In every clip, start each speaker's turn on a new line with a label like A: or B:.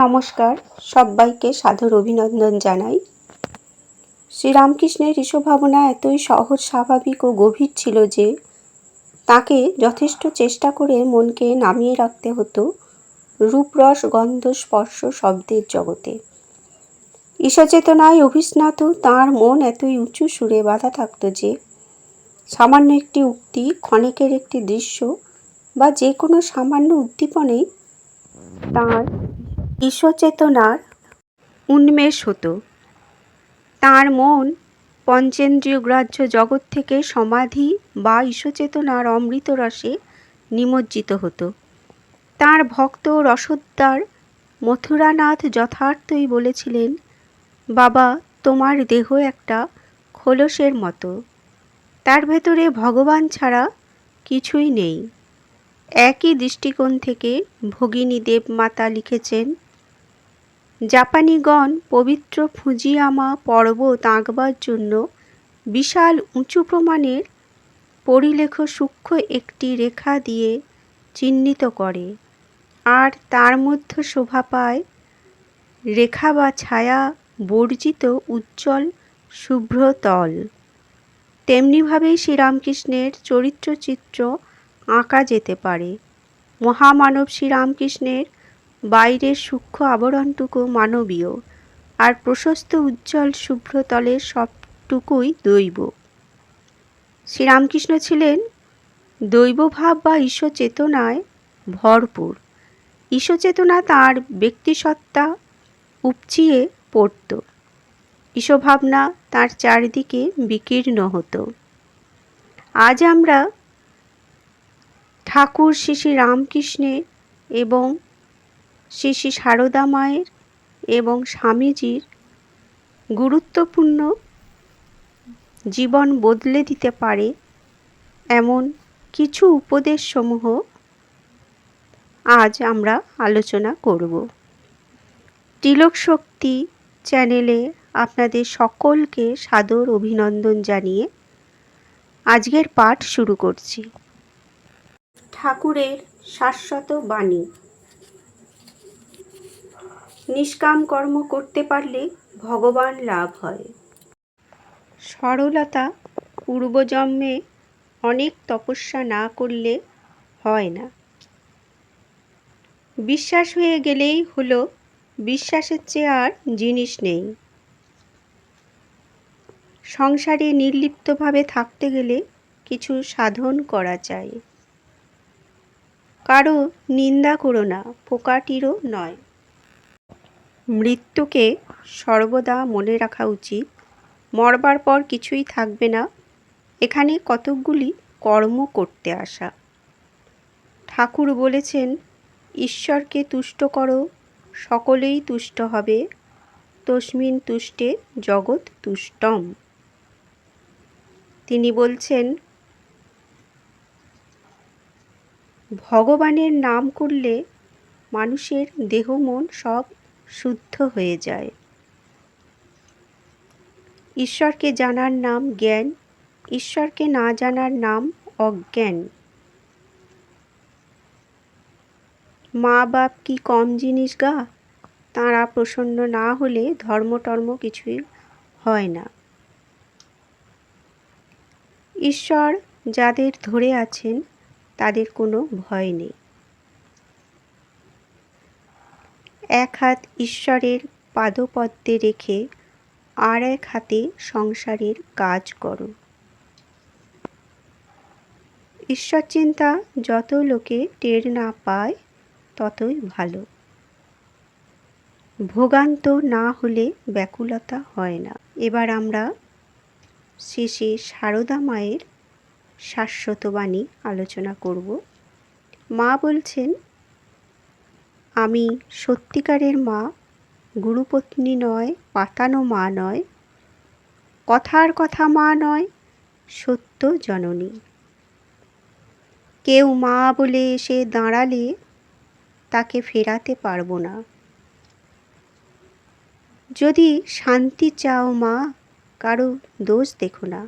A: নমস্কার, সবাইকে সাদর অভিনন্দন জানাই। শ্রীরামকৃষ্ণের ঋষভাবনা এতই সহজ, স্বাভাবিক ও গভীর ছিল যে, তাকে যথেষ্ট চেষ্টা করে মনকে নামিয়ে রাখতে হতো রূপরস, গন্ধ, স্পর্শ শব্দের জগতে। ঈশ্বচেতনায় অভিস্নাত তাঁর মন এতই উঁচু সুরে বাধা থাকতো যে, সামান্য একটি উক্তি, ক্ষণেকের একটি দৃশ্য বা যে কোনো সামান্য উদ্দীপনেই তাঁর ঈশ্বচেতনার উন্মেষ হতো। তাঁর মন পঞ্চেন্দ্রিয় গ্রাহ্য জগৎ থেকে সমাধি বা ঈশ্বচেতনার অমৃত রসে নিমজ্জিত হতো। তাঁর ভক্ত রসোদ্দার মথুরানাথ যথার্থই বলেছিলেন, বাবা, তোমার দেহ একটা খোলসের মতো। তার ভেতরে ভগবান ছাড়া কিছুই নেই। একই দৃষ্টিকোণ থেকে ভগিনী দেবমাতা লিখেছেন জাপানিগণ পবিত্র ফুজিয়ামা পর্বত আঁকবার জন্য বিশাল উঁচু প্রমাণের পরিলেখ সূক্ষ্ম একটি রেখা দিয়ে চিহ্নিত করে। আর তার মধ্যে শোভা পায় রেখা বা ছায়া বর্জিত উজ্জ্বল শুভ্র তল। তেমনিভাবেই শ্রীরামকৃষ্ণের চরিত্রচিত্র আঁকা যেতে পারে। মহামানব শ্রীরামকৃষ্ণের বাইরের সূক্ষ্ম আবরণটুকু মানবীয়, আর প্রশস্ত উজ্জ্বল শুভ্রতলের সবটুকুই দৈব। শ্রীরামকৃষ্ণ ছিলেন দৈবভাব বা ঈশ্বর চেতনায় ভরপুর। ঈশ্বচেতনা তাঁর ব্যক্তিসত্তা উপচিয়ে পড়ত। ঈশ্বভাবনা তার চারিদিকে বিকীর্ণ হতো। আজ আমরা ঠাকুর শ্রী শ্রী রামকৃষ্ণের এবং শ্রী শ্রী সারদা মায়ের এবং স্বামীজির গুরুত্বপূর্ণ জীবন বদলে দিতে পারে এমন কিছু উপদেশসমূহ আজ আমরা আলোচনা করব। তিলক শক্তি চ্যানেলে আপনাদের সকলকে সাদর অভিনন্দন জানিয়ে আজকের পাঠ শুরু করছি। ঠাকুরের শাশ্বত বাণী। নিষ্কাম কর্ম করতে পারলে ভগবান লাভ হয়। সরলতা পূর্বজন্মে অনেক তপস্যা না করলে হয় না। বিশ্বাস হয়ে গেলেই হলো, বিশ্বাসের চেয়ে আর জিনিস নেই। সংসারে নির্লিপ্তভাবে থাকতে গেলে কিছু সাধন করা চাই। কারও নিন্দা করো না, পোকাটিরও নয়। মৃত্যুকে সর্বদা মনে রাখা উচিত। মরবার পর কিছুই থাকবে না। এখানে কতকগুলি কর্ম করতে আসা। ঠাকুর বলেছেন, ঈশ্বরকে তুষ্ট করো, সকলেই তুষ্ট হবে। তস্মিন তুষ্টে জগৎ তুষ্টম। তিনি বলছেন, ভগবানের নাম করলে মানুষের দেহ মন সব শুদ্ধ হয়ে যায়। ঈশ্বরকে জানার নাম জ্ঞান, ঈশ্বরকে না জানার নাম অজ্ঞান। মা বাপ কি কম জিনিস গা? তাঁরা প্রসন্ন না হলে ধর্ম টর্ম কিছুই হয় না। ঈশ্বর যাদের ধরে আছেন, তাদের কোনো ভয় নেই। এক হাত ঈশ্বরের পাদপদ্মে রেখে আর এক হাতে সংসারের কাজ করো। ঈশ্বর চিন্তা যত লোকে টের না পায়, ততই ভালো। ভোগান্ত না হলে ব্যাকুলতা হয় না। এবার আমরা শেষে সারদা মায়ের শাশ্বত বাণী আলোচনা করব। মা বলছেন আমি সত্যিকারের মা, গুরুপত্নী নয়, পাতানো মা নয়, কথার কথা মা নয়, সত্য জননী। কেউ মা বলে এসে দাঁড়ালে তাকে ফেরাতে পারব না। যদি শান্তি চাও মা, কারও দোষ দেখো না,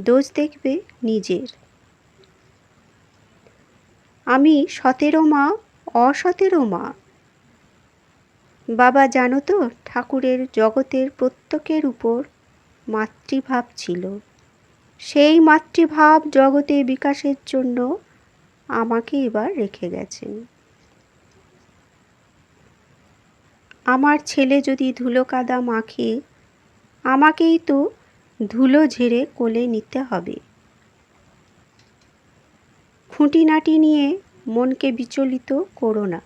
A: দোষ দেখবে নিজের। আমি সতেরো মা অসতেরো মা। বাবা জানো তো, ঠাকুরের জগতের প্রত্যেকের উপর মাতৃভাব ছিল। সেই মাতৃভাব জগতে বিকাশের জন্য আমাকে এবার রেখে গেছেন। আমার ছেলে যদি ধুলো কাদা মাখে, আমাকেই তো ধুলো ঝেড়ে কোলে নিতে হবে। খুঁটিনাটি নিয়ে মনকে বিচলিত করো না।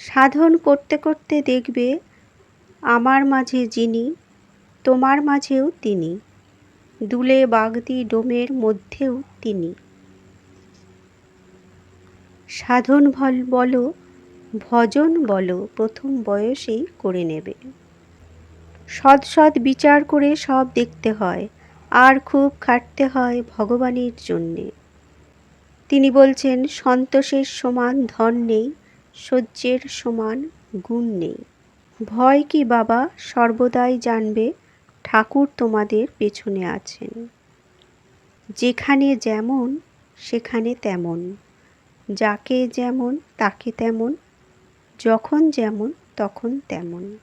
A: সাধন করতে করতে দেখবে আমার মাঝে যিনি, তোমার মাঝেও তিনি, দুলে বাগদি ডোমের মধ্যেও তিনি। সাধন ভল বলো, ভজন বলো, প্রথম বয়সেই করে নেবে। সৎ সৎ বিচার করে সব দেখতে হয়। আর খুব খাটতে হয় ভগবানের জন্যে। তিনি বলছেন, সন্তোষের সমান ধন নেই, সহ্যের সমান গুণ নেই। ভয় কি বাবা? সর্বদাই জানবে, ঠাকুর তোমাদের পেছনে আছেন। যেখানে যেমন, সেখানে তেমন। যাকে যেমন, তাকে তেমন, যখন যেমন, তখন তেমন।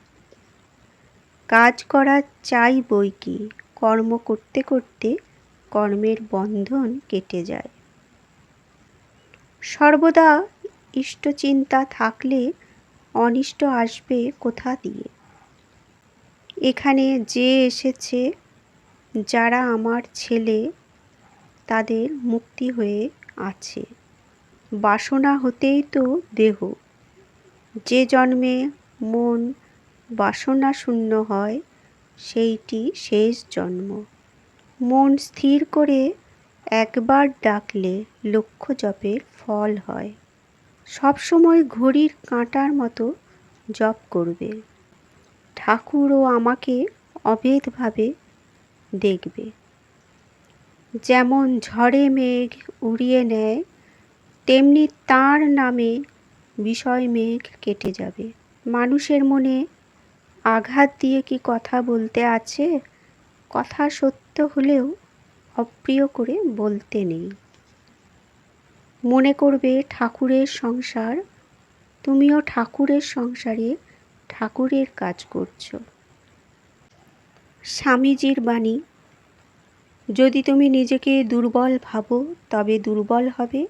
A: কাজ করা চাই বই কি? কর্ম করতে করতে কর্মের বন্ধন কেটে যায়। সর্বদা ইষ্টচিন্তা থাকলে অনিষ্ট আসবে কোথা দিয়ে? এখানে যে এসেছে, যারা আমার ছেলে, তাদের মুক্তি হয়ে আছে। বাসনা হতেই তো দেহ। যে জন্মে মন বাসনা শূন্য হয় সেইটি শেষ জন্ম। মন স্থির করে একবার ডাকলে লক্ষ্য জপের ফল হয়। সবসময় ঘড়ির কাঁটার মতো জপ করবে। ঠাকুরও আমাকে অভেদভাবে দেখবে। যেমন ঝড়ে মেঘ উড়িয়ে নেয়, তেমনি তার নামে বিষয় মেঘ কেটে যাবে। মানুষের মনে আঘাত দিয়ে কি কথা বলতে আছে? কথা সত্য হলেও অপ্রিয় করে বলতে নেই। মনে করবে ঠাকুরের সংসার, তুমিও ঠাকুরের সংসারে ঠাকুরের কাজ করছ। স্বামীজির বাণী, যদি তুমি নিজেকে দুর্বল ভাবো, তবে দুর্বল হবে,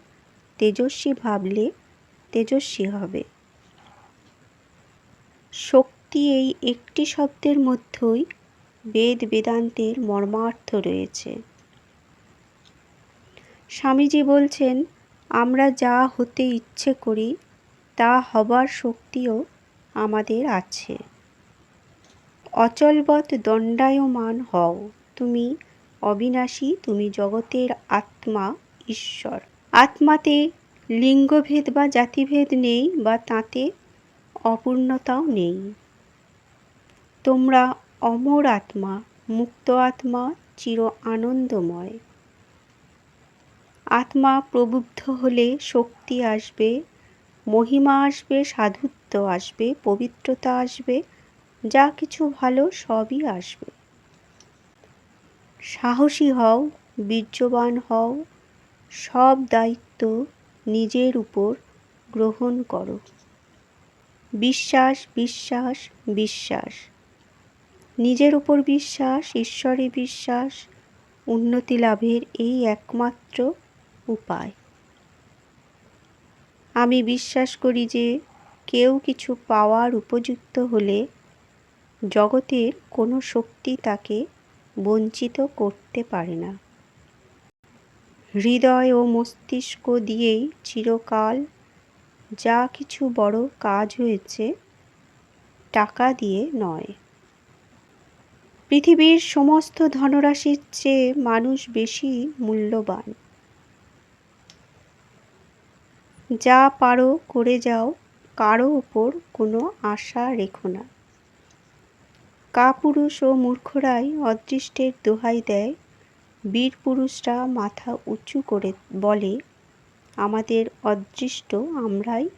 A: তেজস্বী ভাবলে তেজস্বী হবে। শক্তি এই একটি শব্দের মধ্যেই বেদ বেদান্তের মর্মার্থ রয়েছে। স্বামীজি বলছেন, আমরা যা হতে ইচ্ছে করি, তা হবার শক্তিও আমাদের আছে। অচলবৎ দণ্ডায়মান হও। তুমি অবিনাশী, তুমি জগতের আত্মা, ঈশ্বর। আত্মাতে লিঙ্গভেদ বা জাতিভেদ নেই বা তাতে অপূর্ণতাও নেই। তোমরা অমর আত্মা, মুক্ত আত্মা, চির আনন্দময়। আত্মা প্রবুদ্ধ হলে শক্তি আসবে, মহিমা আসবে, সাধুত্ব আসবে, পবিত্রতা আসবে, যা কিছু ভালো সবই আসবে। সাহসী হও, বীর্যবান হও, সব দায়িত্ব নিজের উপর গ্রহণ করো। বিশ্বাস বিশ্বাস বিশ্বাস। নিজের উপর বিশ্বাস, ঈশ্বরে বিশ্বাস, উন্নতি লাভের এই একমাত্র উপায়। আমি বিশ্বাস করি যে কেউ কিছু পাওয়ার উপযুক্ত হলে জগতের কোনো শক্তি তাকে বঞ্চিত করতে পারে না। হৃদয় ও মস্তিষ্ক দিয়েই চিরকাল যা কিছু বড় কাজ হয়েছে, টাকা দিয়ে নয়। পৃথিবীর সমস্ত ধনরাশির চেয়ে মানুষ বেশি মূল্যবান। যা পারো করে যাও, কারও ওপর কোনো আশা রেখো না। কাপুরুষ ও মূর্খরাই অদৃষ্টের দোহাই দেয়, বীর পুরুষরা মাথা উঁচু করে বলে, আমাদের অদৃষ্ট আমরাই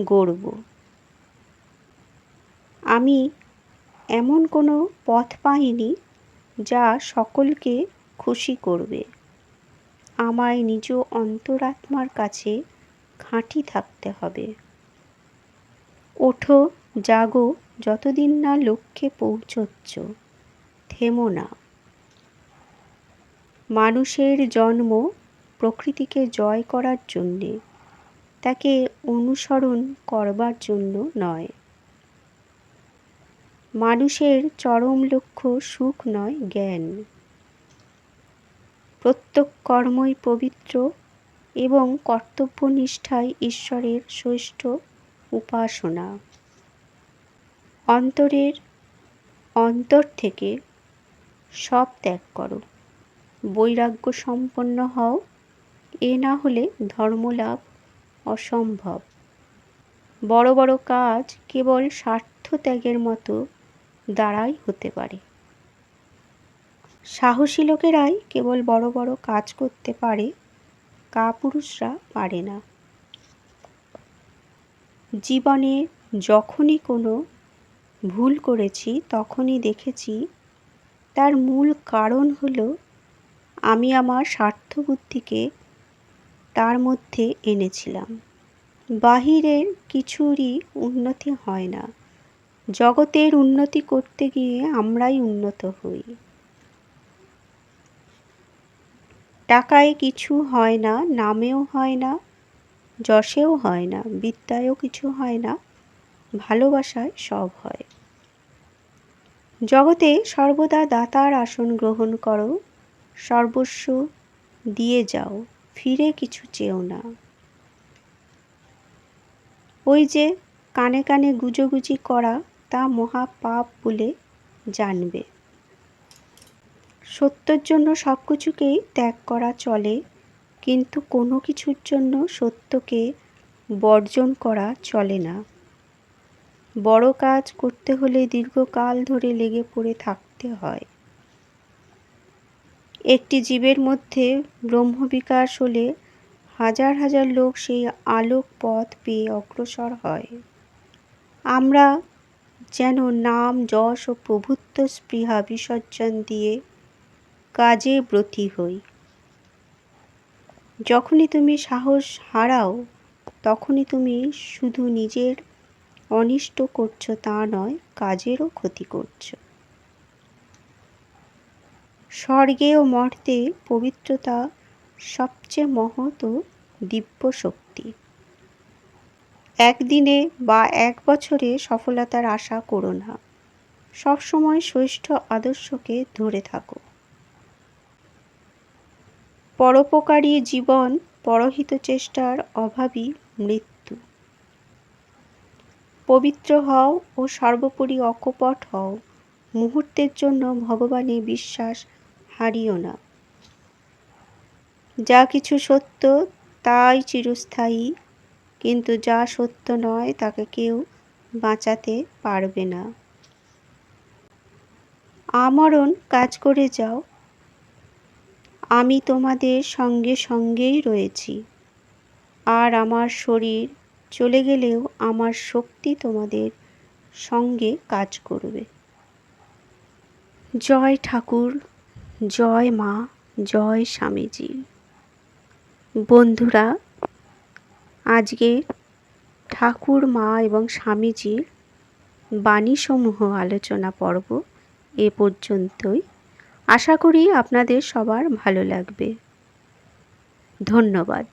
A: গড়ব। আমি এমন কোনো পথ পাইনি যা সকলকে খুশি করবে। আমায় নিজ অন্তরাত্মার কাছে খাঁটি থাকতে হবে। ওঠো, জাগো, যতদিন না লক্ষ্যে পৌঁছচ্ছ, থেমো না। মানুষের জন্ম প্রকৃতিকে জয় করার জন্যে, তাকে অনুসরণ করবার জন্য নয়। মানুষের চরম লক্ষ্য সুখ নয় জ্ঞান। প্রত্যেক কর্মই পবিত্র এবং কর্তব্যনিষ্ঠায় ঈশ্বরের শ্রেষ্ঠ উপাসনা। অন্তরের অন্তর থেকে সব ত্যাগ করো। বৈরাগ্য সম্পন্ন হও। এ না হলে ধর্মলাভ অসম্ভব। বড় বড় কাজ কেবল স্বার্থ ত্যাগের মতো দ্বারাই হতে পারে। সাহসী লোকেরাই কেবল বড় বড় কাজ করতে পারে, কাপুরুষরা পারে না। জীবনে যখনই কোনো ভুল করেছি, তখনই দেখেছি, তার মূল কারণ হলো আমি আমার স্বার্থবুদ্ধিকে তার মধ্যে এনেছিলাম। বাহিরের কিছুরই উন্নতি হয় না। জগতের উন্নতি করতে গিয়ে আমরাই উন্নত হই। টাকায় কিছু হয় না, নামেও হয় না, যশেও হয় না, বিদ্যায়ও কিছু হয় না, ভালোবাসায় সব হয়। জগতে সর্বদা দাতার আসন গ্রহণ করো, সর্বস্ব দিয়ে যাও, ফিরে কিছু চেও না। ওই যে কানে কানে গুজোগুজি করা তা মহাপাপ বলে জানবে। সত্যের জন্য সব কিছুকেই ত্যাগ করা চলে, কিন্তু কোনো কিছুর জন্য সত্যকে বর্জন করা চলে না। বড় কাজ করতে হলে দীর্ঘকাল ধরে লেগে পড়ে থাকতে হয়। একটি জীবের মধ্যে ব্রহ্মবিকাশ হলে হাজার হাজার লোক সেই আলোক পথ পেয়ে অগ্রসর হয়। আমরা যেন নাম, যশ ও প্রভুত্ব স্পৃহা বিসর্জন দিয়ে কাজে ব্রতী হই। যখনই তুমি সাহস হারাও, তখনই তুমি শুধু নিজের অনিষ্ট করছ, তা নয়, কাজেরও ক্ষতি করছ। স্বর্গে ও মর্তে পবিত্রতা সবচেয়ে মহৎ ও দিব্য শক্তি। একদিনে বা এক বছরে সফলতার আশা করো না। সবসময় শ্রেষ্ঠ আদর্শকে ধরে থাকো। পরোপকারী জীবন, পরহিত চেষ্টার অভাবই মৃত্যু। পবিত্র হও ও সর্বোপরি অকপট হও। মুহূর্তের জন্য ভগবানে বিশ্বাস হারিও না। যা কিছু সত্য, তাই চিরস্থায়ী। কিন্তু যা সত্য নয়, তাকে কেউ বাঁচাতে পারবে না। আমরণ কাজ করে যাও। আমি তোমাদের সঙ্গে সঙ্গেই রয়েছি। আর আমার শরীর চলে গেলেও আমার শক্তি তোমাদের সঙ্গে কাজ করবে। জয় ঠাকুর, জয় মা, জয় স্বামীজি। বন্ধুরা আজকে ঠাকুর, মা এবং স্বামীজির বাণীসমূহ আলোচনা পর্ব এ পর্যন্তই। আশা করি আপনাদের সবার ভালো লাগবে। ধন্যবাদ।